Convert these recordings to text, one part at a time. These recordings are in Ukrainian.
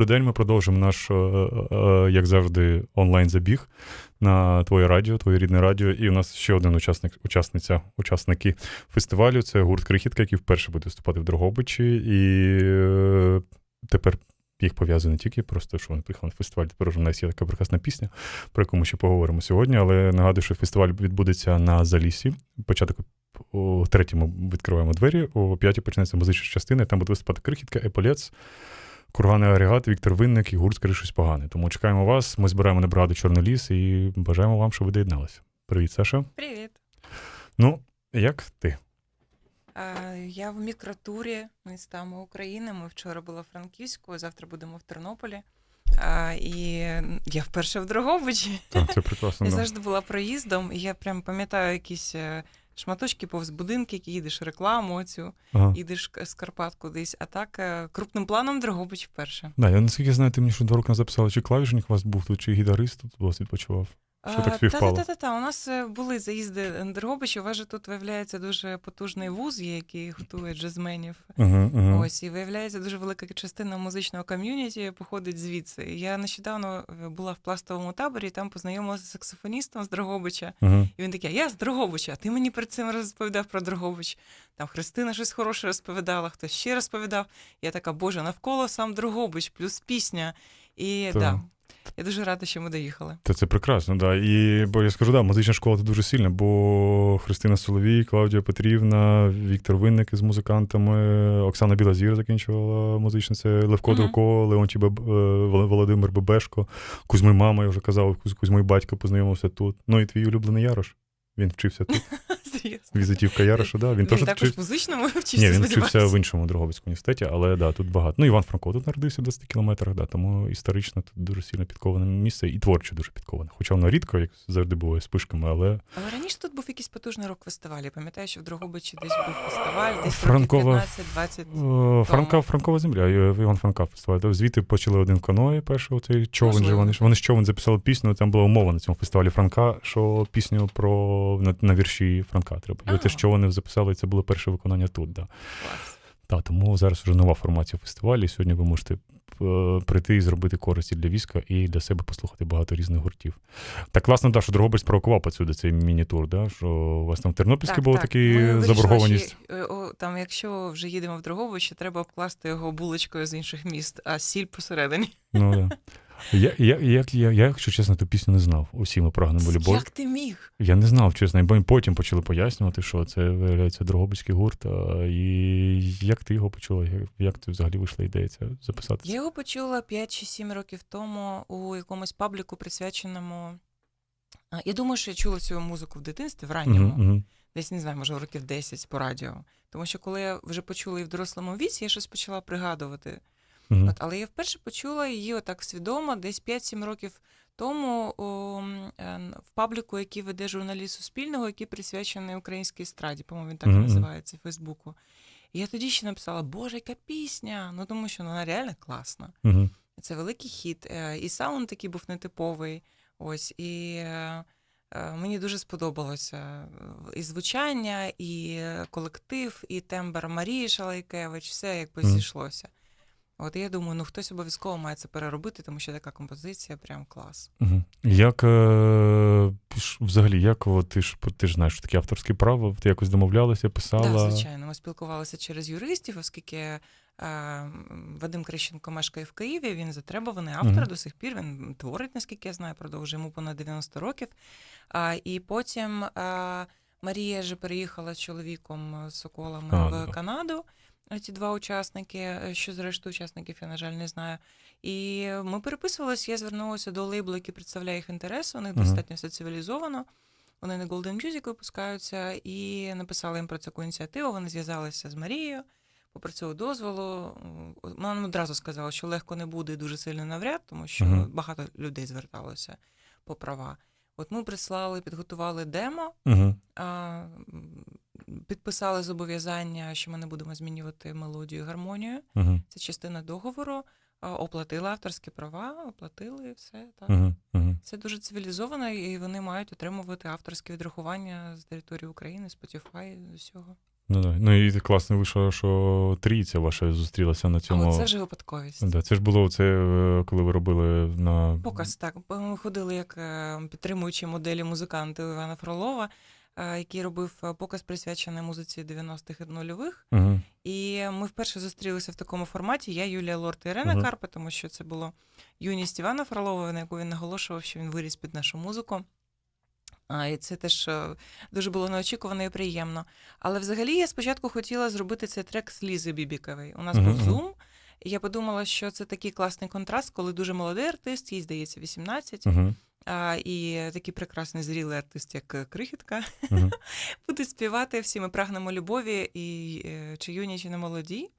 Добрий день. Ми продовжимо наш, е, е, як завжди, онлайн-забіг на твоє радіо, твоє рідне радіо. І у нас ще один учасник, учасниця, учасники фестивалю. Це гурт Крихітка, який вперше буде виступати в Дрогобичі. І е, тепер їх пов'язує не тільки просто, що вони приїхали на фестиваль. Тепер в нас є така прекрасна пісня, про яку ми ще поговоримо сьогодні. Але нагадую, що фестиваль відбудеться на Залісі. Початок о третьому відкриваємо двері, о п'ятій почнеться музична частина, там буде виступати крихітка, еполец, курганий агрегат, Віктор Винник і гурт «Скажи щось погане. Тому чекаємо вас. Ми збираємо на бригаду Чорний ліс і бажаємо вам, щоб ви доєдналися. Привіт, Саша. Привіт. Ну, як ти? А, Я в мікротурі містами України. Ми вчора були в Франківську, завтра будемо в Тернополі. А, І я вперше в Дрогобичі. Так, це прекрасно. Я завжди була проїздом, і я прям пам'ятаю якісь е, шматочки повз будинки, які їдеш рекламу цю, Ага. їдеш з Карпат кудись. А так е, крупним планом Дрогобич вперше. Да, я наскільки знаю, ти мені що два роки назад писала, чи клавішник у вас був тут, чи гітарист тут у вас відпочивав. Що так співпало? Та, та, та, У нас е, були заїзди на Дрогобич. У вас же тут виявляється дуже потужний вуз, який готує джазменів. Угу, угу. Ось і виявляється, дуже велика частина музичного ком'юніті походить звідси. Я нещодавно е, була в пластовому таборі, і там познайомилася з саксофоністом з Дрогобича. Угу. І він такий: я з Дрогобича, а ти мені перед цим розповідав про Дрогобич. Там Христина щось хороше розповідала, хтось ще розповідав. Я така, боже, навколо сам Дрогобич, плюс пісня. І Так. да, я дуже рада, що ми доїхали. Та це прекрасно, да. І бо я скажу, да, музична школа це дуже сильна, бо Христина Соловій, Клавдія Петрівна, Віктор Винник із музикантами, Оксана Білазір закінчувала музичне, це Левко Мгм. Дурко, Леонтій Беб... е, Володимир Бебешко, Кузьми мама, я вже казав, Куз- Кузьмий батько познайомився тут. Ну і твій улюблений Ярош. Він вчився тут. Візитівка Яроша, да. Він, Він також вчив- музичному вчився. Ні, він вчився в іншому Дрогобицькому університеті, але да, тут багато. Ну, Іван Франко тут народився в 20 кілометрах, да, тому історично тут дуже сильно підковане місце і творчо дуже підковане. Хоча воно рідко, як завжди буває з пишками, але Але раніше тут був якийсь потужний рок-фестиваль. Я пам'ятаю, що в Дрогобичі десь був фестиваль, десь Франкова- років 15-20. Франка, Франкова земля, е, Іван Франка фестиваль. Тобто Звідти почали один в каної, перший оцей човен. Же, вони, ж- вони з човен записали пісню, там була умова на цьому фестивалі Франка, що пісню про на, на вірші Франка треба. І те, що вони записали, це було перше виконання тут. Да. Клас. Так, тому зараз вже нова формація фестивалю. і Сьогодні ви можете е, прийти і зробити користь і для війська, і для себе послухати багато різних гуртів. Так класно, да, що Дрогобич спровокував посюди цей міні-тур, да, що у вас там в Тернопільській була така Ми вирішили, заборгованість. що, там, якщо вже їдемо в Дрогобич, треба обкласти його булочкою з інших міст, а сіль посередині. Ну, да. Я, я, як, я, я, якщо чесно, ту пісню не знав. Усі ми прагнемо любов. Як ти міг? Я не знав, чесно, бо потім почали пояснювати, що це виявляється Дрогобицький гурт. А, і як ти його почула? Як, як ти взагалі вийшла ідея ця записати? Я його почула 5 чи 7 років тому у якомусь пабліку, присвяченому. Я думаю, що я чула цю музику в дитинстві, в ранньому. Мгм. десь не знаю, може років 10 по радіо. Тому що коли я вже почула і в дорослому віці, я щось почала пригадувати. Мгм. От, але я вперше почула її отак свідомо, десь 5-7 років тому о, м, е, в пабліку, який веде журналіст Суспільного, який присвячений українській естраді, по-моєму, він так і мгм. називається Фейсбуку. І я тоді ще написала: Боже, яка пісня! Ну тому що вона реально класна. Мгм. Це великий хіт. е, І саунд такий був нетиповий. Ось і е, мені дуже сподобалося і звучання, і колектив, і тембр Марії Шалайкевич, все якби Мгм. зійшлося. От я думаю, ну хтось обов'язково має це переробити, тому що така композиція прям клас. Мгм. Як е, взагалі, як от, ти ж ти ж знаєш, що таке авторське право, ти якось домовлялася, писала? Так, звичайно, ми спілкувалися через юристів, оскільки е, Вадим Крищенко мешкає в Києві. Він затребуваний автор Мгм. до сих пір. Він творить, наскільки я знаю, продовжує йому понад 90 років. А, і потім а, Марія ж переїхала з чоловіком з Соколами Канаду, в так. Канаду. Ці два учасники, е, що зрештою учасників, я, на жаль, не знаю. І ми переписувалися, я звернулася до лейблу, який представляє їх інтереси. У них Мгм. достатньо все цивілізовано. Вони на Golden Music випускаються і написали їм про таку ініціативу. Вони зв'язалися з Марією цього дозволу. Нам одразу сказала, що легко не буде і дуже сильно навряд, тому що Мгм. багато людей зверталося по права. От ми прислали, підготували демо, Угу. а, м, підписали зобов'язання, що ми не будемо змінювати мелодію і гармонію. Угу. Це частина договору. Оплатили авторські права, оплатили все так. Угу. Угу. Це дуже цивілізовано, і вони мають отримувати авторське відрахування з території України, Spotify, з усього. Ну, да. ну і класно вийшло, що трійця ваша зустрілася на цьому. Але це вже випадковість. Да, це ж було це, е, коли ви робили на Показ так. Ми ходили як е, підтримуючі моделі музиканти Івана Фролова, який робив е, показ присвячений музиці 90-х і нульових. Угу. І ми вперше зустрілися в такому форматі. Я, Юлія Лорд і Ірина Мгм. Карпа, тому що це було юність Івана Фролова, на яку він наголошував, що він виріс під нашу музику. А, і це теж е, дуже було неочікувано і приємно. Але взагалі я спочатку хотіла зробити цей трек з Лізи Бібікової. У нас Мгм, був зум. І я подумала, що це такий класний контраст, коли дуже молодий артист, їй здається, 18, Угу. А, і такий прекрасний зрілий артист, як е, Крихітка, Угу. буде співати всі ми прагнемо любові, і е, чи юні, чи не молоді.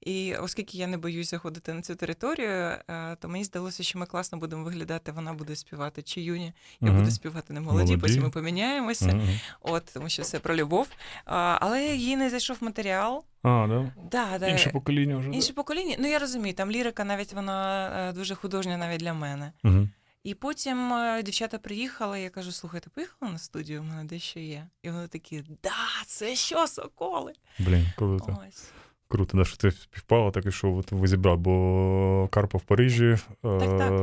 І оскільки я не боюсь заходити на цю територію, е, то мені здалося, що ми класно будемо виглядати. Вона буде співати чи юні, я Мгм. буду співати не молоді, Молоді. потім ми поміняємося. Угу. От тому що все про любов. А, але їй не зайшов матеріал. А, да? Да, да, Інше покоління вже. інше покоління. Ну я розумію, там лірика навіть вона дуже художня навіть для мене. Угу. І потім е, дівчата приїхали, я кажу: слухайте, поїхали на студію, у мене дещо є. І вони такі: да, це що, соколи? Блін, круто. Ось. Круто, да, що це співпало, так і що от ви зібрали, бо Карпа в Парижі, так. е,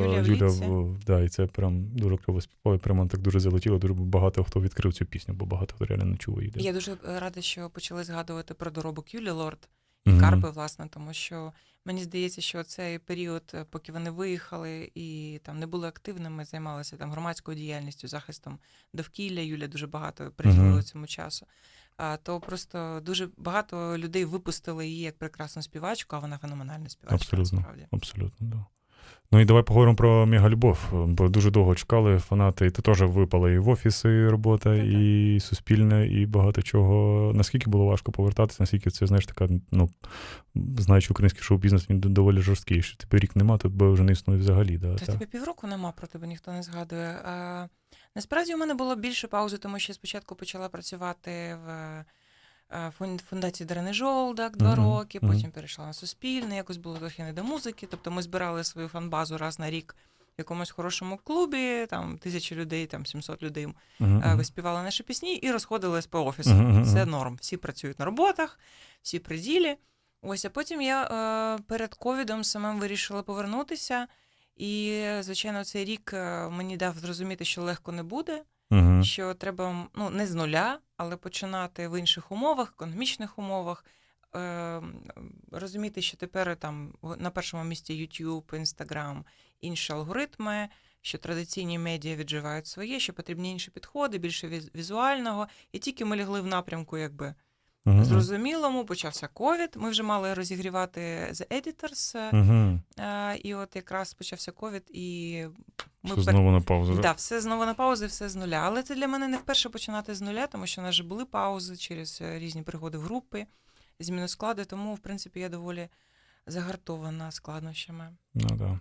Юля в Юля в да, і це прям дуже кльово співпало, і прямо так дуже залетіло, дуже багато хто відкрив цю пісню, бо багато хто реально не чув її. Я дуже рада, що почали згадувати про доробок Юлі Лорд і Карпи, власне, тому що мені здається, що цей період, е, поки вони виїхали і там не були активними, займалися там громадською діяльністю, захистом довкілля. Юля дуже багато приділила Мгм. цьому часу. А то просто дуже багато людей випустили її як прекрасну співачку, а вона феноменальна співачка. Абсолютно. Насправді. Абсолютно, да. Ну і давай поговоримо про мегалюбов, бо дуже довго чекали фанати. І ти теж випала і в офіси робота, Так-так. і суспільне, і багато чого. Наскільки було важко повертатися, наскільки це, знаєш, така, ну, знаючи український шоу-бізнес, він доволі жорсткий. Що тебе рік нема, то тебе вже не існує взагалі. Да, Та та. тебе півроку нема, про тебе ніхто не згадує. А, насправді у мене було більше паузи, тому що я спочатку почала працювати в е, фундації Дарини Жолдак два роки, потім перейшла на Суспільне, якось було трохи не до музики. Тобто ми збирали свою фанбазу раз на рік в якомусь хорошому клубі, там тисячі людей, там 700 людей е, виспівали наші пісні і розходились по офісу. Це норм. Всі працюють на роботах, всі при ділі. Ось, а потім я е, перед ковідом самим вирішила повернутися. І, звичайно, цей рік е, мені дав зрозуміти, що легко не буде, що треба ну, не з нуля, але починати в інших умовах, економічних умовах. Е, розуміти, що тепер там на першому місці YouTube, Instagram, інші алгоритми, що традиційні медіа відживають своє, що потрібні інші підходи, більше віз- візуального. І тільки ми лягли в напрямку, якби Мгм, зрозумілому, почався ковід. Ми вже мали розігрівати The Editors, е, і от якраз почався ковід, і ми Все пер- знову на паузу. да? Все знову на паузи, все з нуля. Але це для мене не вперше починати з нуля, тому що в нас вже були паузи через е, різні пригоди в групи, зміну складу, тому, в принципі, я доволі загартована складнощами. Ну, да.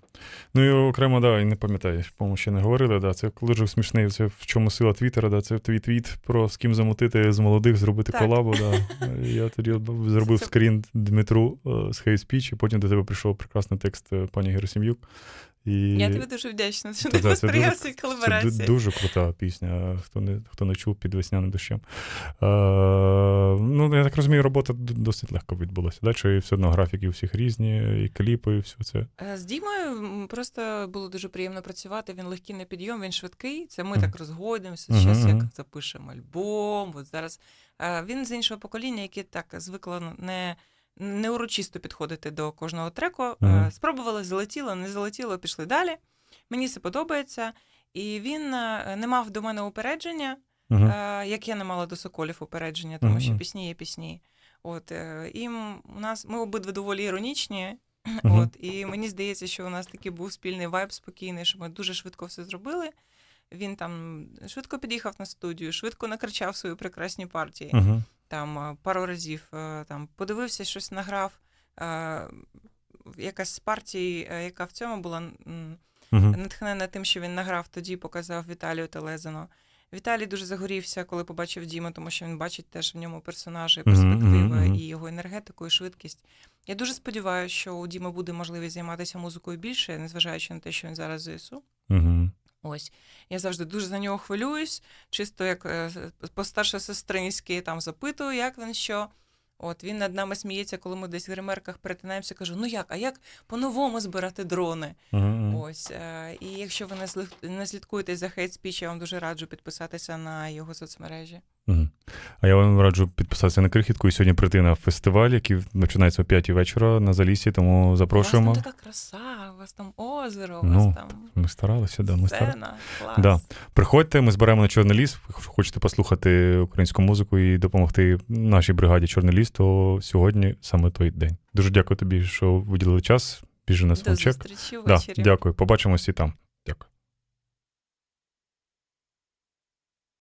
ну і окремо, да, і не пам'ятаю, по-моєму, ще не говорили. Да, це дуже смішний. Це в чому сила Твіттера, да, це твій твіт про з ким замутити з молодих, зробити Так. колабу. Да. Я тоді зробив Це- скрін Дмитру е, з Хейспіч, і потім до тебе прийшов прекрасний текст е, пані Герасим'юк. І... Я тобі дуже вдячна, що ти це дуже- сприяв цій Це дуже крута пісня. Хто не, хто не чув під весняним дощем. Е, ну, я так розумію, робота досить легко відбулася. Да? Чи все одно графіки у всіх різні, і кліпи, і все це. Е, З Дімою просто було дуже приємно працювати. Він легкий на підйом, він швидкий. Це ми так розгойдемося. Мгм, Зараз як запишемо альбом. От зараз Е, він з іншого покоління, яке так звикло не, не урочисто підходити до кожного треку. Е, Мгм. Спробували, залетіло, не залетіло, пішли далі. Мені це подобається. І він е, не мав до мене упередження, Угу. Е, як я не мала до соколів упередження, тому що пісні є пісні. От е, і у нас ми обидва доволі іронічні. Мгм. От і мені здається, що у нас такий був спільний вайб спокійний, що ми дуже швидко все зробили. Він там швидко під'їхав на студію, швидко накричав свої прекрасні партії. Угу. Там е, пару разів е, там подивився, щось награв. е, Якась з партій, е, яка в цьому була натхнена тим, що він награв, тоді показав Віталію Телезину. Віталій дуже загорівся, коли побачив Діму, тому що він бачить теж в ньому персонажа, і Мгм, перспективи, і його енергетику, і швидкість. Я дуже сподіваюся, що у Діми буде можливість займатися музикою більше, незважаючи на те, що він зараз ЗСУ. Угу. Ось я завжди дуже за нього хвилююсь, чисто як е, постарше сестринськи, там запитую, як він що. От він над нами сміється, коли ми десь в ремерках перетинаємося. Кажу: ну як, а як по-новому збирати дрони? Мгм. Ось. е, І якщо ви не слід- не слідкуєте за Hate Speech, я вам дуже раджу підписатися на його соцмережі. Мгм. А я вам раджу підписатися на крихітку і сьогодні прийти на фестиваль, який починається о 5 вечора на залісі, тому запрошуємо. Там така краса, вас там озеро, у Ну, там Ми старалися, да, ми старалися. Клас. Да. Приходьте, ми зберемо на Чорний ліс. Хочете послухати українську музику і допомогти нашій бригаді Чорний ліс, то сьогодні саме той день. Дуже дякую тобі, що виділили час. Біжи на свій чек. Да, дякую. Побачимось і там.